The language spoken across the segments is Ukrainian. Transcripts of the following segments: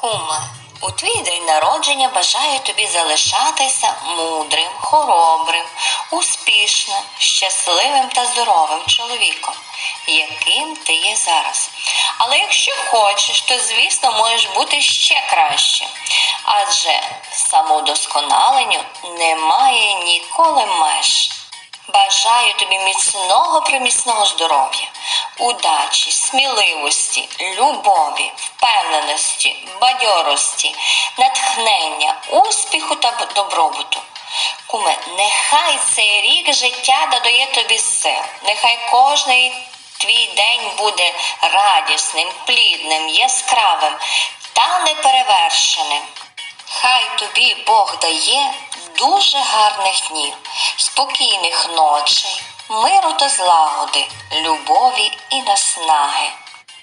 Куме, у твій день народження бажаю тобі залишатися мудрим, хоробрим, успішним, щасливим та здоровим чоловіком, яким ти є зараз. Але якщо хочеш, то звісно можеш бути ще краще. Адже самовдосконаленню немає ніколи меж. Бажаю тобі міцного приміцного здоров'я, удачі, сміливості, любові, впевненості, бадьорості, натхнення, успіху та добробуту. Куме, нехай цей рік життя додає тобі сил, нехай кожний твій день буде радісним, плідним, яскравим та неперевершеним. Хай тобі Бог дає дуже гарних днів, спокійних ночей, миру та злагоди, любові і наснаги.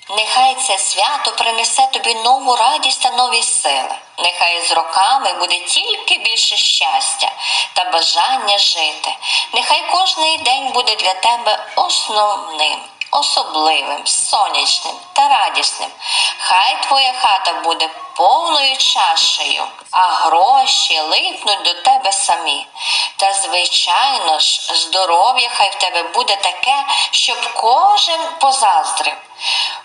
Нехай це свято принесе тобі нову радість та нові сили. Нехай з роками буде тільки більше щастя та бажання жити. Нехай кожний день буде для тебе основним, особливим, сонячним та радісним. Хай твоя хата буде повною чашею, а гроші липнуть до тебе самі. Та, звичайно ж, здоров'я хай в тебе буде таке, щоб кожен позаздрив.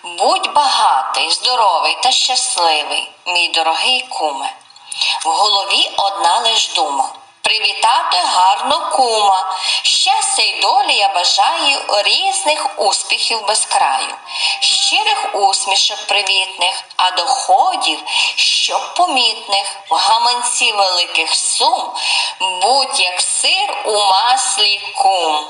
Будь багатий, здоровий та щасливий, мій дорогий куме. В голові одна лиш дума. Привітати гарно кума. Щастя й долі я бажаю різних успіхів без краю, щирих усмішок привітних, а доходів, щоб помітних, в гаманці великих сум, будь як сир у маслі кум.